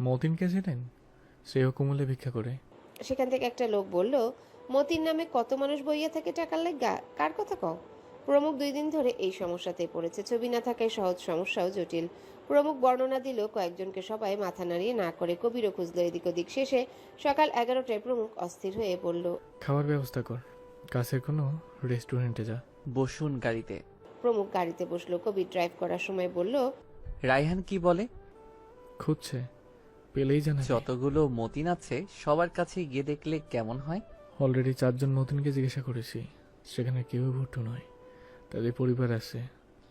মতিনকে ছিলেন সেও কুমলে ভিক্ষা করে। সেখান থেকে একটা লোক বলল মতির নামে কত মানুষ বইয়া থাকে টাকার লেগা? কার কথা কও? প্রমুখ দুই দিন ধরে এই সমস্যাতে পড়েছে। ছবি না থাকায় সহজ সমস্যাও জটিল। প্রমুখ বর্ণনা দিল কয়েকজনকে সবাই মাথা নাড়িয়ে না করে কবিরও খুঁজলো এদিক ওদিক। শেষে সকাল এগারোটায় প্রমুখ অস্থির হয়ে বলল খাওয়ার ব্যবস্থা কর। কাছের কোনো রেস্টুরেন্টে যা। বসুন গাড়িতে। প্রমুখ গাড়িতে বসল। কবির ড্রাইভ করার সময় বলল রায়হান কি বলে? খুঁজছে। পেলেই জানা যতগুলো মতিন আছে সবার কাছে গিয়ে দেখলে কেমন হয়? অলরেডি চারজন মতিনকে জিজ্ঞাসা করেছি সেখানে কেউ ভুট্টু নয়। তাদের পরিবার আছে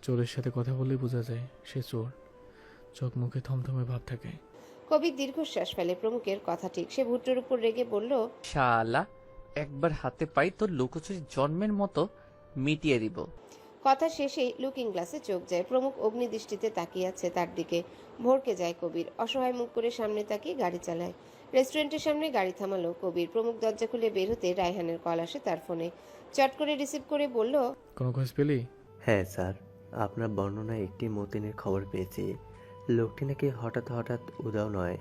চোরের সাথে কথা বললেই বোঝা যায় সে চোর। চোখ মুখে থমথমে ভাব থাকে। কবির দীর্ঘশ্বাস ফেলে প্রমুখের কথা ঠিক সে ভুট্টোর উপর রেগে বলল শালা একবার হাতে পাই তোর লুকোচুরি জন্মের মতো মিটিয়ে দিব। কথা শেষেই লুকিং গ্লাসে চোখ যায়। প্রমুখ অগ্নিদৃষ্টিতে তাকিয়ে আছে তার দিকে। ভরকে যায় কবির। অসহায় মুখ করে সামনে তাকিয়ে গাড়ি চালায়। রেস্টুরেন্টের সামনে গাড়ি থামালো কবির। প্রমুখ দরজা খুলে বের হতে রায়হানের কল আসে তার ফোনে। চট করে রিসিভ করে বলল কোনো খোঁজ পেলি? হ্যাঁ স্যার। আপনার বর্ণনায় একটি মতিনের খবর পেয়েছি। লোকটি নাকি হঠাৎ হঠাৎ উদাও নয়।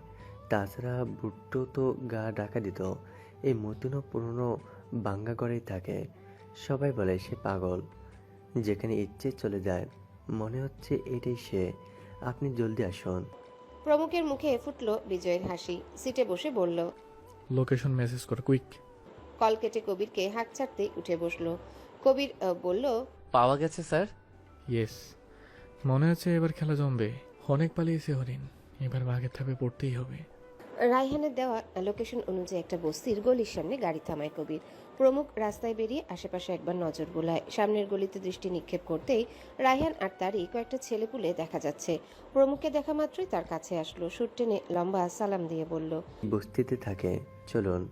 তাছাড়া বুট্টো তো গা ডাকা দিত। এই মতিনও পুরনো বাঙ্গাগড়েই থাকে। সবাই বলে সে পাগল। যেখানে ইচ্ছে চলে যায় মনে হচ্ছে এটাই সে। আপনি জলদি আসুন। প্রমুখের মুখে ফুটলো বিজয়ের হাসি সিটে বসে বলল লোকেশন মেসেজ কর কুইক কল কেটে কবিরকে হাঁক ছাড়তে উঠে বসল। কবির আহ, বলল পাওয়া গেছে স্যার? ইয়েস মনে হচ্ছে এবার খেলা জমবে। অনেক পালিয়েছে হরিণ। এবার বাঘের থাপে পড়তেই হবে। রায়হানের দেওয়া লোকেশন অনুযায়ী একটা বস্তির গলির সামনে গাড়ি থামায় কবির। প্রমুখ রাস্তায় বেরিয়ে আশেপাশে একবার নজর বোলায়। সামনের গলিতে দৃষ্টি নিক্ষেপ করতেই রায়হান আর তারই কয়েকটা ছেলেপুলে দেখা যাচ্ছে। প্রমুখকে দেখা মাত্রই তার কাছে আসলো। সুর টেনে লম্বা সালাম দিয়ে বলল বস্তিতে থাকে চলুন।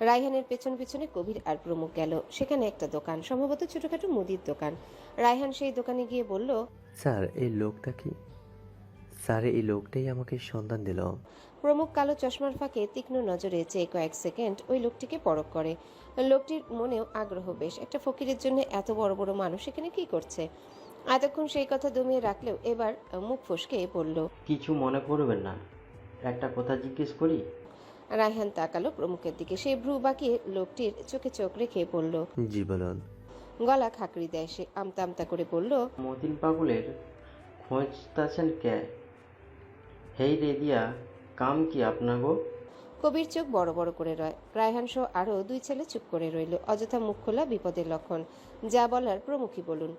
রায়হানের পেছন পেছনে কবির আর প্রমুখ গেল। সেখানে একটা দোকান সম্ভবত ছোটখাটো মুদির দোকান। রায়হান সেই দোকানে গিয়ে বলল স্যার এই লোকটা কি? স্যার এই লোকটাই আমাকে সন্ধান দিল। প্রমুখ কালো চশমার ফাঁকে তীক্ষ্ণ নজরে চেয়ে কয়েক সেকেন্ড ওই লোকটিকে পরখ করে। লোকটির মনেও আগ্রহ বেশ। একটা ফকিরের জন্য এত বড় বড় মানুষ এখানে কি করছে? এতক্ষণ সেই কথা দমিয়ে রাখলেও এবার মুখ ফসকে বলল কিছু মনে করবেন না। একটা কথা জিজ্ঞেস করি? রায়হান তাকালো প্রমুখের দিকে। সেই ভ্রু বাঁকিয়ে লোকটির চোখে চোখ রেখে বলল জি বলুন। গলা খাকড়ি দেয় সে। আমতা আমতা করে বলল মতিন পাগলের খোঁজতাছেন কে? হেই রেদিয়া কাম কি আপনাগো? কবির চোখ বড় বড় করে রয়। রায়হান সহ আরও দুই ছেলে চুপ করে রইল। অযথা মুখ খোলা বিপদের লক্ষণ। যা বলার প্রমুখই বলুন।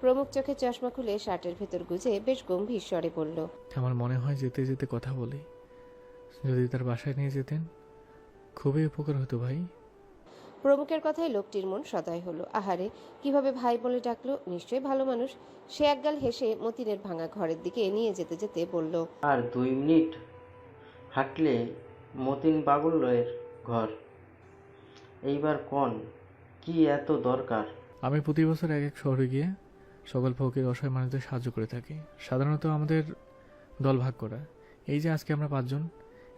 প্রমুখ চোখে চশমা খুলে শার্টের ভেতর গুজে বেশ গম্ভীর স্বরে বলল আমার মনে হয় যেতে যেতে কথা বলি। যদি তার বাসায় নিয়ে যেতেন খুবই উপকার হতো ভাই। প্রমুখের কথায় লোকটির মন সদয় হলো। আহারে কীভাবে ভাই বলে ডাকলো? নিশ্চয়ই ভালো মানুষ। সে একগাল হেসে মতিনের ভাঙা ঘরের দিকে নিয়ে যেতে যেতে বলল আর দুই মিনিট হাঁটলে মতিন পাগলের ঘর। এইবার কোন? কি এত দরকার? আমি প্রতি বছর এক এক শহরে গিয়ে সকল ফকির অসহায় মানুষদের সাহায্য করে থাকি। সাধারণত আমাদের দল ভাগ করা। এই যে আজকে আমরা পাঁচজন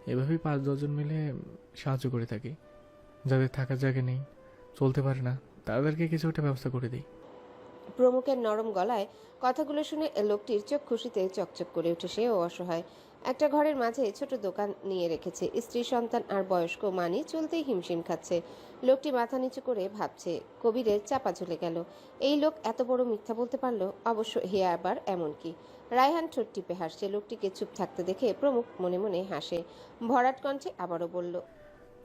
এভাবেই পাঁচ দশজন মিলে সাহায্য করে থাকি। যাদের থাকার জায়গা নেই চলতে পারে না তাদেরকে কিছু একটা ব্যবস্থা করে দিই। প্রমুখের নরম গলায় কথাগুলো শুনে লোকটির চোখ খুশিতে চকচক করে উঠে। সেও অসহায়। একটা ঘরের মাঝে ছোট দোকান নিয়ে রেখেছে। স্ত্রী সন্তান আর বয়স্ক মানি চলতেই হিমশিম খাচ্ছে। লোকটি মাথা নিচু করে ভাবছে কবিরের চাপা ঝুলে গেল। এই লোক এত বড় মিথ্যা বলতে পারল? অবশ্য হে আবার এমন কি? রায়হান ঠোঁট টিপে হাসছে। লোকটিকে চুপ থাকতে দেখে প্রমুখ মনে মনে হাসে। ভরাট কণ্ঠে আবারও বলল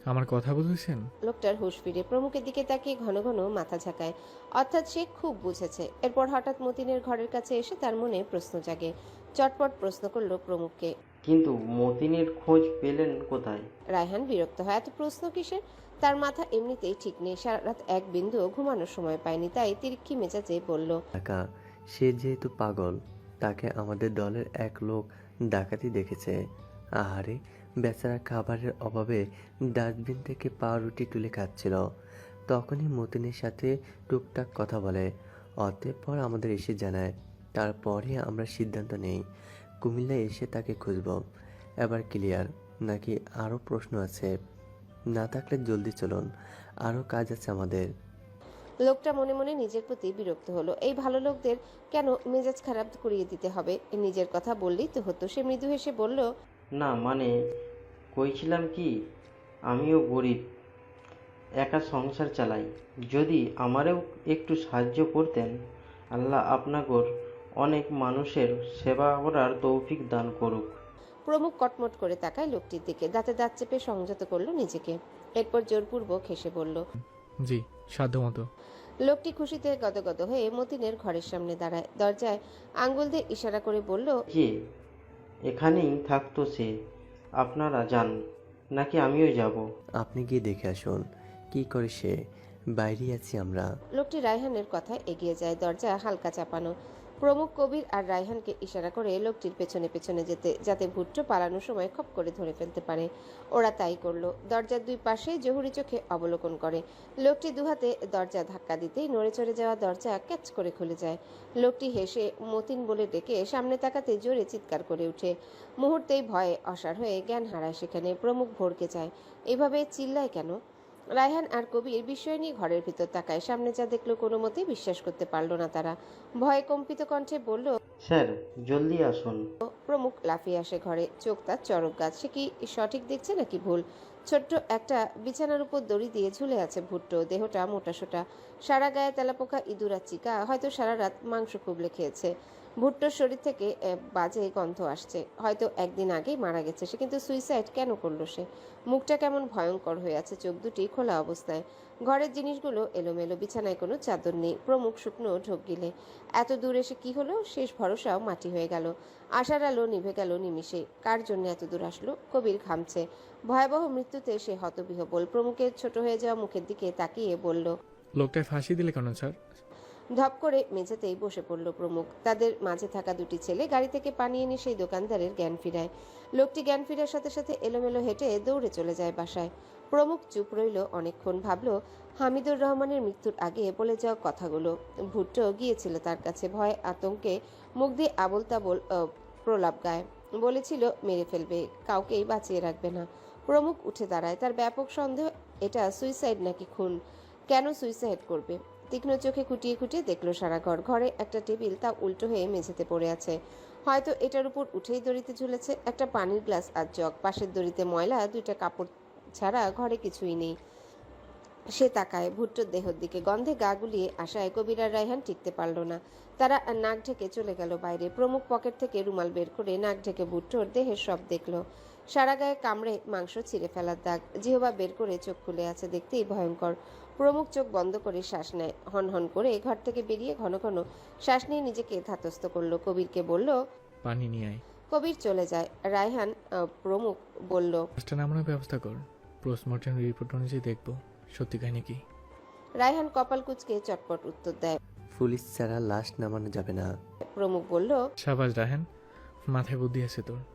আমার কথা বুঝেছেন? লোকটার হুঁশ ফিরে প্রমুখের দিকে তাকিয়ে ঘন ঘন মাথা ঝাঁকায়। অর্থাৎ সে খুব বুঝেছে। এরপর হঠাৎ মতিনের ঘরের কাছে এসে তার মনে প্রশ্ন জাগে। চটপট প্রশ্ন করল প্রমুখকে। কিন্তু মতিনের খোঁজ পেলেন কোথায়? রায়হান বিরক্ত হয়। এত প্রশ্ন কিসের? তার মাথা এমনিতেই ঠিক নেই। সারা রাত এক বিন্দু ঘুমানোর সময় পায়নি। তাই তিরিক্ষি মেজাজে বলল টাকা সে যেহেতু পাগল তাকে আমাদের দলের এক লোক ডাকাতি দেখেছে। আহারে বেচারা খাবারের অভাবে ডাস্টবিন থেকে পাউরুটি তুলে খাচ্ছিল। তখনই মতিনের সাথে টুকটাক কথা বলে। অতঃপর আমাদের এসে জানায় তারপরে আমরা সিদ্ধান্ত নেই। কুমিল্লায় এসে তাকে খুঁজব। এবার ক্লিয়ার নাকি আরও প্রশ্ন আছে? না থাকলে জলদি চলুন আরও কাজ আছে আমাদের। লোকটা মনে মনে নিজের প্রতি বিরক্ত হলো। এই ভালো লোকদের কেন মেজাজ খারাপ করিয়ে দিতে হবে? নিজের কথা বললেই তো হতো। সে মৃদু হেসে বলল না মানে কইছিলাম কি আমিও গরিব একা সংসার চালাই। যদি আমারও একটু সাহায্য করতেন আল্লাহ আপনাগর অনেক মানুষের সেবা করার তৌফিক দান করুক। প্রমুখ কটমট করে তাকায় লোকটির দিকে দাঁতে দাঁত চেপে সংযত করল নিজেকে। এরপর জোরপূর্বক হেসে বলল জি সাধ্যমতো। লোকটি খুশিতে গদগদ হয়ে মতিনের ঘরের সামনে দাঁড়ায়। দরজায় আঙ্গুল দিয়ে ইশারা করে বলল যে এখানেই থাকতো সে। আপনারা যান নাকি আমিও যাব? আপনি গিয়ে দেখে আসুন কি করে সে বাইরে আছি আমরা। লোকটি রায়হানের কথায় এগিয়ে যায় দরজা হালকা চাপানো। প্রমুখ কবির আর রায়হানকে ইশারা করে লোকটির পেছনে পেছনে যেতে, যাতে ভুট্টো পালানোর সময় খপ করে ধরে ফেলতে পারে। ওরা তাই করল। দরজার দুই পাশে জহুরি চোখে অবলোকন করে। লোকটি দুহাতে দরজা ধাক্কা দিতেই নড়ে চড়ে যাওয়া দরজা ক্যাচ করে খুলে যায়। লোকটি হেসে মতিন বলে ডেকে সামনে তাকাতে জোরে চিৎকার করে ওঠে। মুহূর্তেই ভয়ে অসার হয়ে জ্ঞান হারায় সেখানে। প্রমুখ ভরকে যায় এভাবে চিল্লায় কেন? রায়হান আর কবির বিস্ময় নিয়ে ঘরের ভিতর তাকায়। সামনে যা দেখল কোনো মতেই বিশ্বাস করতে পারল না তারা। ভয়ে কম্পিত কণ্ঠে বলল স্যার জলদি আসুন। প্রমুখ লাফিয়ে আসে ঘরে। চোখ তার চরক গাছ সে কি সঠিক দেখছে নাকি ভুল? ছোট্ট একটা বিছানার উপর দড়ি দিয়ে ঝুলে আছে ভুট্টো। দেহটা মোটাসোটা সারা গায়ে তেলাপোকা ইঁদুর আর চিকা। হয়তো সারা রাত মাংস কুবলে খেয়েছে। ভুট্টোর শরীর থেকে বাজে গন্ধ আসছে। হয়তো একদিন আগেই মারা গেছে সে, কিন্তু সুইসাইড কেন করল সে? মুখটা কেমন ভয়ঙ্কর হয়ে আছে, চোখ দুটি খোলা অবস্থায়। ঘরের জিনিসগুলো এলোমেলো, বিছানায় কোনো চাদর নেই, প্রমুখ শুকনো ঢোক গিলে। এত দূর এসে কি হলো? শেষ ভরসাও মাটি হয়ে গেল। আশার আলো নিভে গেল নিমিষে। কার জন্য এত দূর আসলো? কবির ঘামছে। ভয়াবহ মৃত্যুতে সে হতবিহবল। প্রমুখের ছোট হয়ে যাওয়া মুখের দিকে তাকিয়ে বলল, লোকটায় ফাঁসি দিলে কেন, স্যার? ধপ করে মেঝেতেই বসে পড়ল প্রমুখ। তাদের মাঝে থাকা দুটি ছেলে গাড়ি থেকে পানি এনে সেই দোকানদারের জ্ঞান ফিরায়। লোকটি জ্ঞান ফিরার সাথে সাথে এলোমেলো হেঁটে দৌড়ে চলে যায় বাসায়। প্রমুখ চুপ রইল অনেকক্ষণ, ভাবল, হামিদুর রহমানের মৃত্যুর আগে বলে যাওয়া কথাগুলো। ভুট্টো গিয়েছিল তার কাছে, ভয়, আতঙ্কে মুখ দিয়ে আবল তাবল প্রলাপ গায়। বলেছিল, মেরে ফেলবে, কাউকেই বাঁচিয়ে রাখবে না। প্রমুখ উঠে দাঁড়ায়। তার ব্যাপক সন্দেহ, এটা সুইসাইড নাকি খুন? কেন সুইসাইড করবে? তীক্ষ্ণ চোখে খুঁটিয়ে খুঁটিয়ে দেখল সারা ঘর। ঘরে একটা টেবিল তা উল্টো হয়ে মেঝেতে পড়ে আছে। হয়তো এটার উপর উঠেই দড়িতে ঝুলেছে একটা পানির গ্লাস আর জগ। পাশের দড়িতে ময়লা, দুইটা কাপড় ছাড়া ঘরে কিছুই নেই। সে তাকায় ভুট্টোর দেহর দিকে। গন্ধে গা গুলিয়ে আসায় কবির আর রায়হান টিকতে পারল না। তারা নাক ঢেকে চলে গেল বাইরে। প্রমুখ পকেট থেকে রুমাল বের করে নাক ঢেকে ভুট্টোর দেহের সব দেখল। সারা গায়ে কামড়ে মাংস ছিঁড়ে ফেলার দাগ। জিহবা বের করে চোখ খুলে আছে দেখতেই ভয়ঙ্কর। প্রমুখ চোখ বন্ধ করে শ্বাস নেয়। হন হন করে ঘর থেকে বেরিয়ে ঘন ঘন শ্বাস নিয়ে নিজেকে ধাতস্থ করল। কবিরকে বলল পানি নিয়ে আয়। কবির চলে যায়। রায়হান আহ, প্রমুখ বলল লাশটা নামানোর ব্যবস্থা কর। পোস্টমর্টম রিপোর্ট অনুযায়ী দেখব। সত্যি কাহিনী কি? রায়হান কপাল কুচকে চটপট উত্তর দেয়। পুলিশ ছাড়া লাশ নামানো যাবে না। প্রমুখ বলল সাবাস রাহেন মাথায় বুদ্ধি আছে তোর।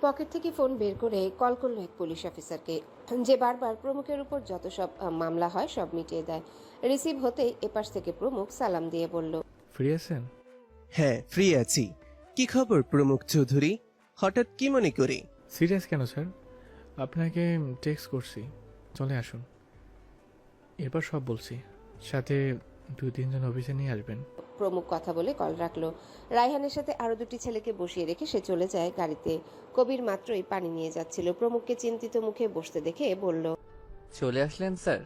পকেট থেকে ফোন বের করে কল করল এক পুলিশ অফিসারকে যে বারবার প্রমুখের উপর যত সব মামলা হয় সব মিটিয়ে দেয়। রিসিভ হতেই এপাশ থেকে প্রমুখ সালাম দিয়ে বলল ফ্রি আছেন? হ্যাঁ ফ্রি আছি। কি খবর প্রমুখ চৌধুরী? হঠাৎ কি মনে করে? সিরিয়াস কেন স্যার? আপনাকে টেক্সট করছি। চলে আসুন। এরপর সব বলছি। সাথে দুই তিনজন অফিসে নিয়ে আসবেন। প্রমুখ কথা বলে কল রাখল। রায়হানের সাথে আরও দুটি ছেলেকে বসিয়ে রেখে সে চলে যায় গাড়িতে। কবির মাত্রই পানি নিয়ে যাচ্ছিল। প্রমুখকে চিন্তিত মুখে বসতে দেখে বলল চলে আসলেন স্যার?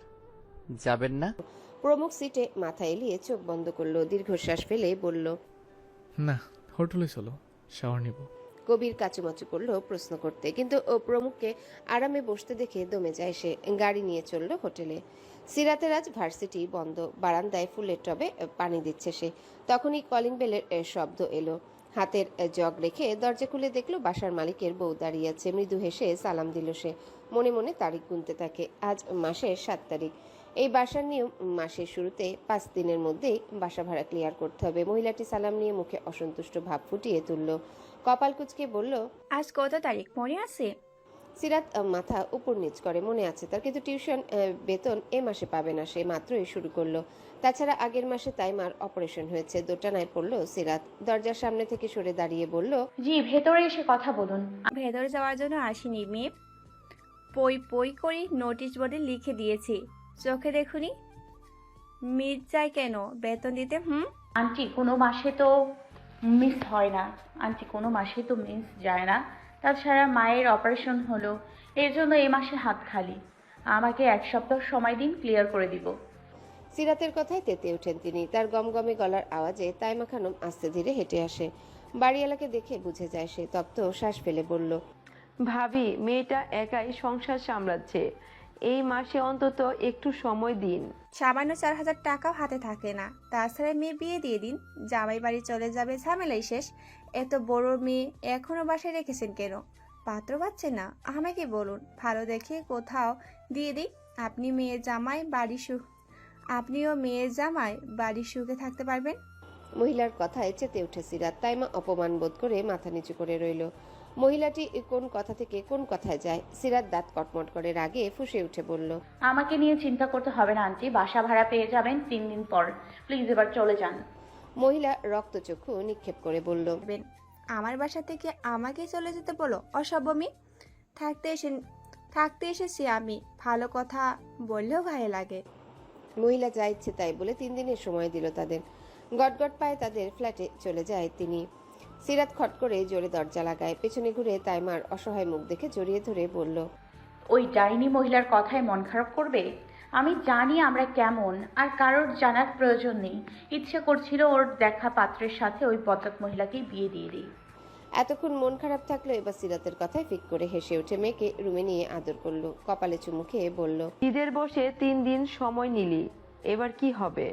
যাবেন না? প্রমুখ সিটে মাথা এলিয়ে চোখ বন্ধ করল। দীর্ঘশ্বাস ফেলে বলল না হোটেলে চলো শাওয়ার নিব। কবির কাচুমাচু করল প্রশ্ন করতে। কিন্তু ও প্রমুখকে আরামে বসতে দেখে দমে যায় সে। গাড়ি নিয়ে চলল হোটেলে। সিরাতের আজ ভার্সিটি বন্ধ। বারান্দায় ফুলের টবে পানি দিচ্ছে সে। তখনই কলিং বেলের শব্দ এলো। হাতের জগ রেখে দরজা খুলে দেখল বাসার মালিকের বউ দাঁড়িয়ে আছে। মৃদু হেসে সালাম দিল সে। মনে মনে তারিখ গুনতে থাকে। আজ মাসের সাত তারিখ। এই বাসার নিয়ম মাসের শুরুতে পাঁচ দিনের মধ্যেই বাসা ভাড়া ক্লিয়ার করতে হবে। মহিলাটি সালাম নিয়ে মুখে অসন্তুষ্ট ভাব ফুটিয়ে তুলল। কপাল কুচকে বলল, আজ কত তারিখ মনে আছে? সিরাত মাথা উপর নিচ করে মনে আছে তার। কিন্তু টিউশন বেতন এ মাসে পাবে না সে মাত্রই শুরু করল। তাছাড়া আগের মাসে তাইমার অপারেশন হয়েছে। দোটানায় পড়ল সিরাত। দরজার সামনে থেকে সরে দাঁড়িয়ে বলল জি ভেতরে এসে কথা বলুন। ভেতরে যাওয়ার জন্য আসিনি মেয়ে। পই পই করে নোটিশ বোর্ডে লিখে দিয়েছি। চোখে দেখুনি। মিট যায় কেন? বেতন দিতে হুম? আন্টি কোনো মাসে তো মিস হয় না। আন্টি কোনো মাসে তো মিস যায় না। তাছাড়া মায়ের অপারেশন হলো এর জন্য এই মাসে হাত খালি। আমাকে এক সপ্তাহ সময় দিন ক্লিয়ার করে দিব। সিরাতের কথায় তেতে ওঠেন তিনি। তার গমগমে গলার আওয়াজে তাইমা খানম আস্তে ধীরে হেঁটে আসে। বাড়িওয়ালাকে দেখে বুঝে যায় সে তপ্ত শ্বাস ফেলে বলল ভাবি মেয়েটা একাই সংসার সামলাচ্ছে। এই মাসে অন্তত একটু সময় দিন। সামান্য চার হাজার টাকাও হাতে থাকে না। তাছাড়া মেয়ে বিয়ে দিয়ে দিন। জামাই বাড়ি চলে যাবে ঝামেলাই শেষ। এত বড় মেয়ে এখনও বাসায় রেখেছেন কেন? পাত্র পাচ্ছে না। আমাকে বলুন ভালো দেখে কোথাও দিয়ে দিই। আপনি মেয়ের জামাই বাড়ি সুখ। আপনিও মেয়ের জামাই বাড়ির সুখে থাকতে পারবেন? মহিলার কথায় চেতে উঠে সিরাত তাইমা অপমান বোধ করে মাথা নিচু করে রইল। মহিলাটি কোন কথা থেকে কোন কথায় যায়? সিরাত দাঁত কটমট করে রাগে ফুঁসে উঠে বলল আমাকে নিয়ে চিন্তা করতে হবে না আন্টি। বাসা ভাড়া পেয়ে যাবেন তিন দিন পর। প্লিজ এবার চলে যান। মহিলা রক্তচক্ষু নিক্ষেপ করে বলল করবেন আমার বাসা থেকে আমাকে চলে যেতে বলো অসভ্য থাকতে এসে থাকতে এসেছি আমি ভালো কথা বললেও ভালো লাগে। মহিলা যা ইচ্ছে তাই বলে তিন দিনের সময় দিল তাদের। গটগট পায়ে তাদের ফ্ল্যাটে চলে যায় তিনি। সিরাত খট করে জোরে দরজা লাগায় পেছনে ঘুরে তাইমার অসহায় মুখ দেখে জড়িয়ে ধরে বলল ওই ডাইনি মহিলার কথায় মন খারাপ করবে? আমি জানি আমরা কেমন আর কারোর জানার প্রয়োজন নেই। ইচ্ছে করছিল ওর দেখা পাত্রের সাথে ওই বদক মহিলাকেই বিয়ে দিয়ে দিই। এতক্ষণ মন খারাপ থাকল এবার সিরাতের কথায় ফিক করে হেসে উঠে মেয়েকে রুমে নিয়ে আদর করল কপালে চুমু খেয়ে বলল ঈদের বসে তিন দিন সময় নিলি এবার কি হবে?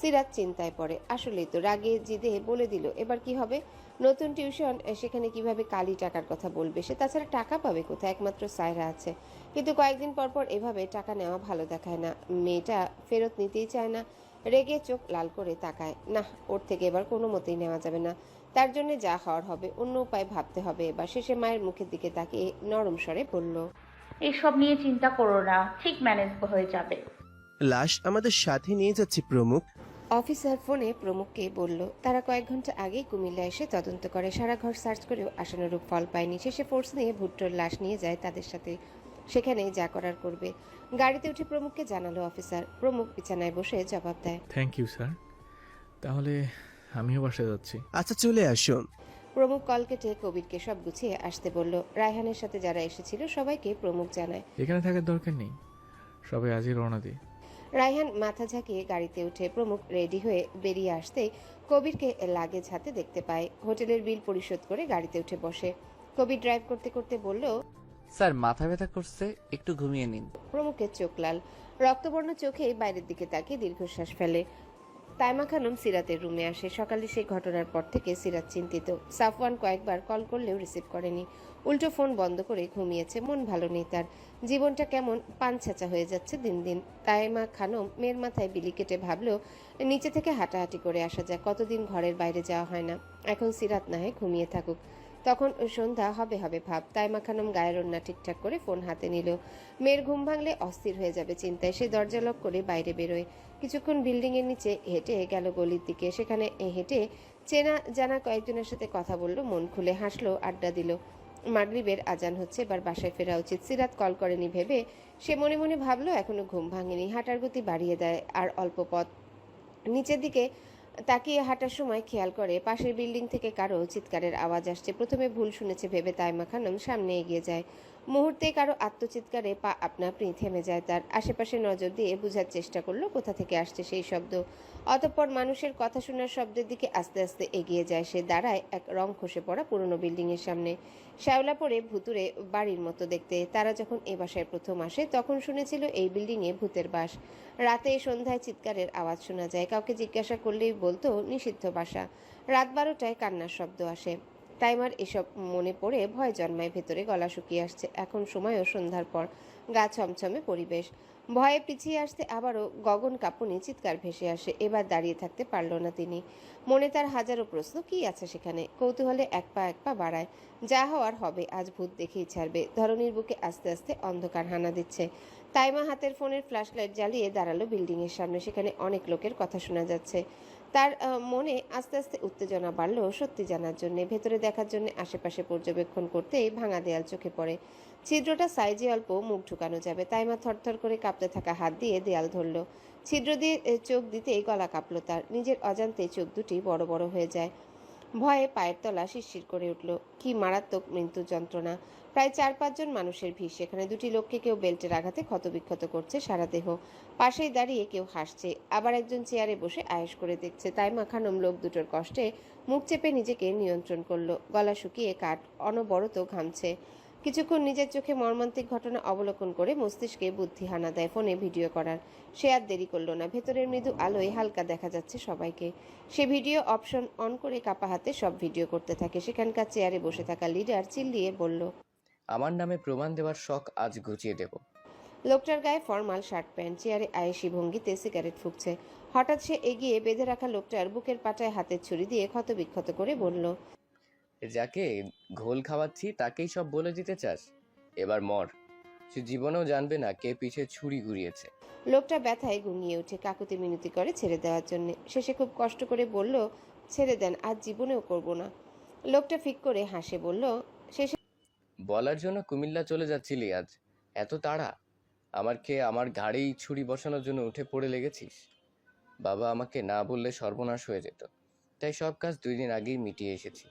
সিরাত চিন্তায় পড়ে আসলেই তো রাগে জিদে বলে দিল এবার কি হবে? নতুন টিউশন সেখানে কীভাবে কালি টাকার কথা বলবে সে তাছাড়া টাকা পাবে কোথায়? একমাত্র সায়রা আছে। কিন্তু কয়েকদিন পর পর এভাবে টাকা নেওয়া ভালো দেখায় না। মেয়েটা ফেরত নিতেই চায় না। রেগে চোখ লাল করে তাকায়। না ওর থেকে এবার কোনো মতেই নেওয়া যাবে না। তার জন্য যা হওয়ার হবে অন্য উপায় ভাবতে হবে। এবার শেষে মায়ের মুখের দিকে তাকিয়ে নরম স্বরে বলল এসব নিয়ে চিন্তা করো না ঠিক ম্যানেজ হয়ে যাবে। লাশ আমাদের সাথে নিয়ে যাচ্ছি প্রমুখ। অফিসার ফোনে প্রমুখকে বলল তারা কয়েক ঘণ্টা আগেই কুমিল্লা এসে তদন্ত করে। সারা ঘর সার্চ করেও আশানুরূপ ফল পায়নি। শেষে ফোর্স নিয়ে ভুট্টোর লাশ নিয়ে যায় তাদের সাথে। সেখানে যা করার করবে। গাড়িতে উঠে প্রমুখকে জানালো অফিসার। প্রমুখ বিছানায় বসে জবাব দেয়। থ্যাংক ইউ স্যার তাহলে আমিও বাসায় যাচ্ছি। আচ্ছা চলে আসুন। প্রমুখ কল কেটে কবিরকে সব গুছিয়ে আসতে বলল। রায়হানের সাথে যারা এসেছিল সবাইকে প্রমুখ জানায়। এখানে থাকার দরকার নেই। সবাই আজই রওনা দিই। রায়হান মাথা ঝাঁকিয়ে গাড়িতে উঠে প্রমুখ রেডি হয়ে বেরিয়ে আসতেই কবিরকে লাগেজ হাতে দেখতে পায়। হোটেলের বিল পরিশোধ করে গাড়িতে উঠে বসে। কবির ড্রাইভ করতে করতে বলল স্যার, মাথা ব্যথা করছে, একটু ঘুমিয়ে নিন। প্রমুখের চোখ লাল। রক্তবর্ণ চোখে বাইরের দিকে তাকিয়ে দীর্ঘশ্বাস ফেলে। তাইমা খানম সিরাতের রুমে আসে। সকালে সেই ঘটনার পর থেকে সিরাত চিন্তিত। সাফওয়ান কয়েকবার কল করলেও রিসিভ করেনি। উল্টো ফোন বন্ধ করে ঘুমিয়েছে। মন ভালো নেই তার। জীবনটা কেমন পানছাচা হয়ে যাচ্ছে দিন দিন। তাইমা খানম মেয়ের মাথায় বিলি কেটে ভাবলো নিচে থেকে হাঁটাহাঁটি করে আসা যায়। কতদিন ঘরের বাইরে যাওয়া হয় না। এখন সিরাত না হয় ঘুমিয়ে থাকুক। তখন সন্ধ্যা হবে হবে ভাব। তাই মাখানম গায়ের ওড়না ঠিকঠাক করে ফোন হাতে নিল। মেয়ের ঘুম ভাঙলে অস্থির হয়ে যাবে চিন্তায়। সে দরজা লক করে বাইরে বেরোয়। কিছুক্ষণ বিল্ডিং এর নিচে হেঁটে গেল গলির দিকে। সেখানে হেঁটে চেনা জানা কয়েকজনের সাথে কথা বলল, মন খুলে হাসলো, আড্ডা দিল। মাগরিবের আজান হচ্ছে, এবার বাসায় ফেরা উচিত। সিরাত কল করেনি ভেবে সে মনে মনে ভাবলো, এখনও ঘুম ভাঙেনি। হাঁটার গতি বাড়িয়ে দেয় আর অল্প পথ। নিচের দিকে তাকিয়ে হাঁটার সময় খেয়াল করে, পাশের বিল্ডিং থেকে কারও চিৎকারের আওয়াজ আসছে। প্রথমে ভুল শুনেছে, ভেবে তাইমা খানম সামনে এগিয়ে যায়। মুহূর্তে কারও আত্মচিৎকারে পা আপনা আপনি থেমে যায়, তার আশেপাশে নজর দিয়ে বোঝার চেষ্টা করল কোথা থেকে আসছে সেই শব্দ। অতঃপর মানুষের কথা শোনার শব্দের দিকে আস্তে আস্তে এগিয়ে যায়, সে দাঁড়ায় এক রং খসে পড়া পুরনো বিল্ডিংয়ের সামনে। শ্যাওলা পড়ে ভুতুরে বাড়ির মতো দেখতে, তারা যখন এ বাসায় প্রথম আসে, তখন শুনেছিল এই বিল্ডিংয়ে ভূতের বাস। রাতে সন্ধ্যায় চিৎকারের আওয়াজ শোনা যায়, কাউকে জিজ্ঞাসা করলেই বলতো, নিষিদ্ধ বাসা। রাত বারোটায় কান্নার শব্দ আসে। টাইমার এসব মনে পড়ে ভয় জন্মায়, ভেতরে গলা শুকিয়ে আসছে। এখন সময়ও সন্ধ্যার পর। গা ছমছমে পরিবেশ। ভয়ে পিছিয়ে আসতে আবারও গগন কাঁপুনি চিৎকার ভেসে আসে। এবার দাঁড়িয়ে থাকতে পারল না তিনি। মনে তার হাজারো প্রশ্ন, কি আছে সেখানে? কৌতূহলে এক পা এক পা বাড়ায়। যা হওয়ার হবে, আজ ভূত দেখেই ছাড়বে। ধরনীর বুকে আস্তে আস্তে অন্ধকার হানা দিচ্ছে। তাইমা হাতের ফোনের ফ্ল্যাশ লাইট জ্বালিয়ে দাঁড়াল বিল্ডিংয়ের সামনে। সেখানে অনেক লোকের কথা শোনা যাচ্ছে। তার মনে আস্তে আস্তে উত্তেজনা বাড়লো সত্যি জানার জন্য। ভেতরে দেখার জন্য আশেপাশে পর্যবেক্ষণ করতেই ভাঙা দেয়াল চোখে পড়ে। ছিদ্রটা সাইজে অল্প, মুখ ঢুকানো যাবে তাইমা থরথর করে কাঁপতে থাকা হাত দিয়ে দেয়াল ধরলো। ছিদ্র দিয়ে চোখ দিতেই গলা কাঁপলো তার। নিজের অজান্তে চোখ দুটি বড় বড় হয়ে যায়। ভয়ে পায়ের তলা শিরশির করে উঠল। কি মারাত্মক মৃত্যু যন্ত্রণা প্রায় চার পাঁচজন মানুষের ভিড়। সেখানে দুটি লোককে কেউ বেল্টের আঘাতে ক্ষতবিক্ষত করছে সারা দেহ। পাশেই দাঁড়িয়ে কেউ হাসছে। আবার একজন চেয়ারে বসে আয়েস করে দেখছে। তাই মাখানম লোক দুটোর কষ্টে মুখ চেপে নিজেকে নিয়ন্ত্রণ করল। গলা শুকিয়ে কাঠ অনবরত ঘামছে। কিছুক্ষণ নিজের চোখে মর্মান্তিক ঘটনা অবলোকন করে মস্তিষ্কে বুদ্ধি হানা দেয় ফোনে ভিডিও করার। সে আর দেরি করল না। ভেতরের মৃদু আলোয় হালকা দেখা যাচ্ছে সবাইকে। সে ভিডিও অপশন অন করে কাপা হাতে সব ভিডিও করতে থাকে। সেখানকার চেয়ারে বসে থাকা লিডার চিল্লিয়ে বলল আমার নামে প্রমাণ দেওয়ার শখ আজ ঘুচিয়ে দেব। লোকটার গায়ে ফর্মাল শার্ট প্যান্ট চেয়ারে আয়েসি ভঙ্গিতে সিগারেট ফুঁকছে। হঠাৎ সে এগিয়ে বেঁধে রাখা লোকটার বুকের পাটায় হাতের ছুরি দিয়ে ক্ষতবিক্ষত করে বলল যাকে ঘোল খাওয়াচ্ছি তাকেই সব বলে দিতে চাস? এবার মর। সে জীবনেও জানবে না কে পিছে ছুরি ঘুরিয়েছে লোকটা ব্যথায় গুঙিয়ে উঠে কাকুতি মিনতি করে ছেড়ে দেওয়ার জন্য। শেষে খুব কষ্ট করে বলল ছেড়ে দেন আজ জীবনেও করব না। লোকটা ফিক করে হাসে বলল বলার জন্য কুমিল্লা চলে যাচ্ছিলি আজ। এত তাড়া। আমার খেয়ে আমার ঘাড়েই ছুরি বসানোর জন্য উঠে পড়ে লেগেছিস? বাবা আমাকে না বললে সর্বনাশ হয়ে যেত। তাই সব কাজ দুই দিন আগেই মিটিয়ে এসেছি।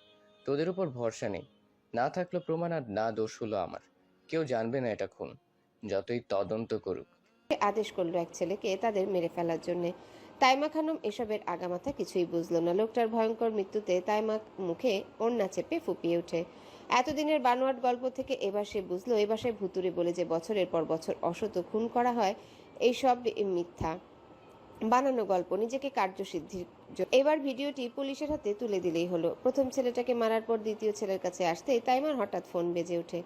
তোদের উপর ভরসা নেই। না থাকল প্রমাণ আর না দোষ হলো আমার। কেউ জানবে না এটা খুন। যতই তদন্ত করুক। আদেশ করল এক ছেলেকে তাদের মেরে ফেলার জন্য। তাইমা খানম এসবের আগামাথা কিছুই বুঝলো না। লোকটার ভয়ঙ্কর মৃত্যুতে তাইমা মুখে ওড়না চেপে ফুপিয়ে ওঠে। এতদিনের বানোয়াট গল্প থেকে এবার সে বুঝলো, এ বাসায় ভুতুরে বলে যে বছরের পর বছর অসত খুন করা হয়, এই সব মিথ্যা। বানানো গল্প, নিজেকে কার্যসিদ্ধির এবার ভিডিওটি পুলিশের হাতে তুলে দিলেই হলো। প্রথম ছেলেটাকে মারার পর দ্বিতীয় ছেলের কাছে আসতেই তাইমার হঠাৎ ফোন বেজে ওঠে।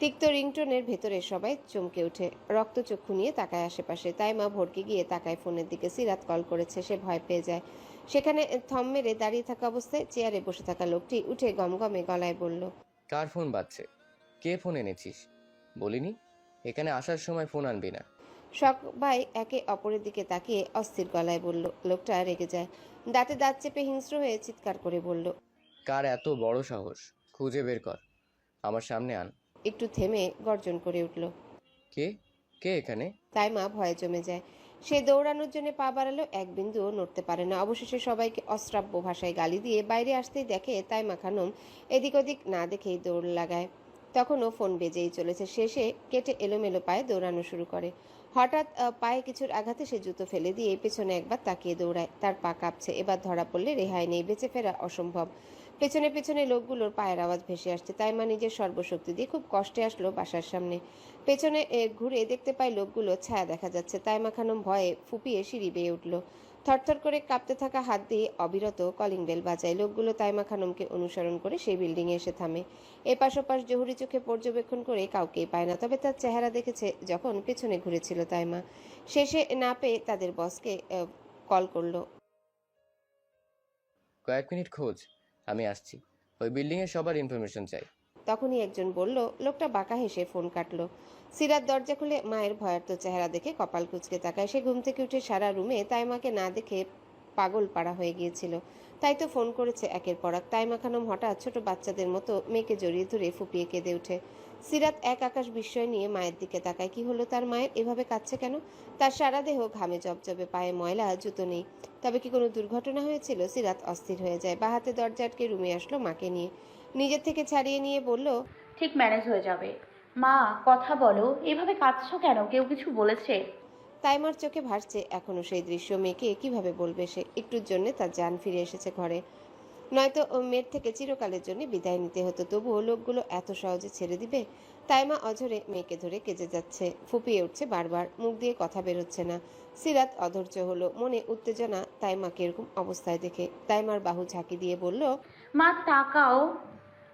তিক্ত রিংটোনের ভেতরে সবাই চমকে ওঠে। রক্তচক্ষু নিয়ে তাকায় আশেপাশে। তাইমা ভড়কে গিয়ে তাকায় ফোনের দিকে। সিরাত কল করেছে, সে ভয় পেয়ে যায়। সেখানে থম মেরে দাঁড়িয়ে থাকা অবস্থায় চেয়ারে বসে থাকা লোকটি উঠে গমগমে গলায় বলল কার ফোন বাজছে? কে ফোন এনেছিস? বলিনি। এখানে আসার সময় ফোন আনবি না। সবাই একে অপরের দিকে তাকিয়ে অস্থির গলায় বলল লোকটা রেগে যায়। দাঁতে দাঁত চেপে হিংস্র হয়ে চিৎকার করে বলল কার এত বড় সাহস? খুঁজে বের কর। আমার সামনে আন। একটু থেমে গর্জন করে উঠল। কে? কে এখানে? তাই মা ভয়ে জমে যায়। সে দৌড়ানোর জন্য পা বাড়ালেও এক বিন্দুও নড়তে পারে না। অবশেষে সবাইকে অশ্রাব্য ভাষায় গালি দিয়ে বাইরে আসতেই দেখে তাই মা খানম এদিক ওদিক না দেখেই দৌড় লাগায়। তখনও ফোন বেজেই চলেছে। শেষে কেটে এলোমেলো পায়ে দৌড়ানো শুরু করে। হঠাৎ পায়ে কিছুর আঘাতে সে জুতো ফেলে দিয়ে পেছনে একবার তাকিয়ে দৌড়ায়। তার পা কাঁপছে। এবার ধরা পড়লে রেহাই নেই। বেঁচে ফেরা অসম্ভব। পেছনে পেছনে লোকগুলোর পায়ের আওয়াজ ভেসে আসছে। তাই মা নিজের সর্বশক্তি দিয়ে খুব কষ্টে আসলো বাসার সামনে। পেছনে ঘুরে দেখতে পায় লোকগুলো ছায়া দেখা যাচ্ছে। তাইমা খানম ভয়ে ফুপিয়ে সিঁড়ি বেয়ে উঠল। থরথর করে কাঁপতে থাকা হাত দিয়ে অবিরত কলিং বেল বাজায়। লোকগুলো তাইমা খানমকে অনুসরণ করে সেই বিল্ডিংয়ে এসে থামে। এপাশ ওপাশ জহুরি চোখে পর্যবেক্ষণ করে কাউকেই পায় না। তবে তার চেহারা দেখেছে যখন পেছনে ঘুরেছিল তাইমা। শেষে না পেয়ে তাদের বসকে কল করল। কয়েক মিনিট খোঁজ। আমি আসছি। ওই বিল্ডিংয়ে সবার ইনফরমেশন চাই। তখনই একজন বলল, লোকটা বাঁকা হেসে ফোন কাটলো। সিরাত দরজা খুলে মায়ের ভয়ার্ত চেহারা দেখে কপাল কুচকে তাকায়। সে ঘুম থেকে উঠে সারা রুমে তাইমাকে না দেখে পাগল পাড়া হয়ে গিয়েছিল। তাই তো ফোন করেছে একের পর এক। তাইমা খানম হঠাৎ ছোট বাচ্চাদের মতো মেয়েকে জড়িয়ে ধরে ফুপিয়ে কেঁদে ওঠে। সিরাত এক আকাশ বিস্ময় নিয়ে মায়ের দিকে তাকায়। কি হলো তার মায়ের? এভাবে কাঁদছে কেন? তার সারা দেহ ঘামে জবজবে পায়ে ময়লা জুতো নেই। তবে কি কোনো দুর্ঘটনা হয়েছিল? সিরাত অস্থির হয়ে যায়। বাহাতে দরজা আটকে রুমে আসলো মাকে নিয়ে। নিজের থেকে ছাড়িয়ে নিয়ে বলল ঠিক ম্যানেজ হয়ে যাবে। মা কথা বলো। এভাবে কাঁদছো কেন? কেউ কিছু বলেছে? তাইমার চোখে ভাসছে এখনও সেই দৃশ্য। মেয়েকে কীভাবে বলবে সে? একটুর জন্য তার যান ফিরে এসেছে ঘরে। নয়তো ও মেয়ের থেকে চিরকালের জন্য বিদায় নিতে হতো। তবুও লোকগুলো এত সহজে ছেড়ে দিবে? তাইমা অঝরে মেয়েকে ধরে কেজে যাচ্ছে। ফুপিয়ে উঠছে বারবার মুখ দিয়ে কথা বেরোচ্ছে না। সিরাত অধৈর্য হলো মনে উত্তেজনা তাইমাকে এরকম অবস্থায় দেখে। তাইমার বাহু ঝাঁকি দিয়ে বলল মা তাকাও।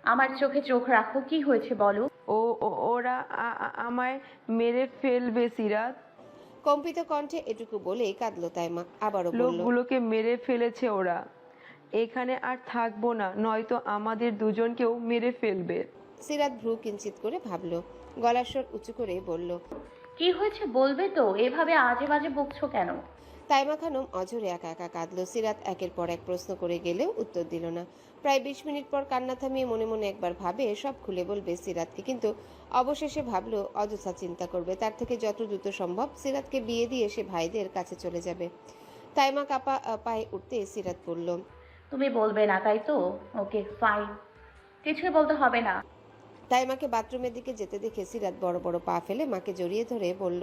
আমার চোখে চোখ রাখো কি হয়েছে বলো? ও ও- ওরা আ- আ- আমায় মেরে ফেলবে সিরাত। কম্পিত কণ্ঠে এটুকু বলেই কাঁদলো তাইমা আবারও বলল লোকগুলোকে মেরে ফেলেছে ওরা। এখানে আর থাকব না নয়তো আমাদের দুজনকেও মেরে ফেলবে। সিরাত ভ্রু কিঞ্চিত করে ভাবলো গলার স্বর উঁচু করে বলল কি হয়েছে বলবে তো এভাবে আজে বাজে বকছো কেন? তাইমা খানম অঝরে একা একা কাঁদলো সিরাত একের পর এক প্রশ্ন করে গেলেও উত্তর দিল না। প্রায় বিশ মিনিট পর কান্না থামিয়ে মনে মনে একবার ভাবে সব খুলে বলবে সিরাতকে কিন্তু অবশেষে ভাবলো অযথা চিন্তা করবে তার থেকে যত দ্রুত সম্ভব সিরাতকে বিয়ে দিয়ে সে ভাইদের কাছে চলে যাবে। তাইমা কাপা পায়ে উঠতে সিরাত বলল তুমি বলবে না, তাই তো? ওকে ফাইন কিছুই বলতে হবে না। তাই মাকে বাথরুমের দিকে যেতে দেখে সিরাত বড় বড় পা ফেলে মাকে জড়িয়ে ধরে বলল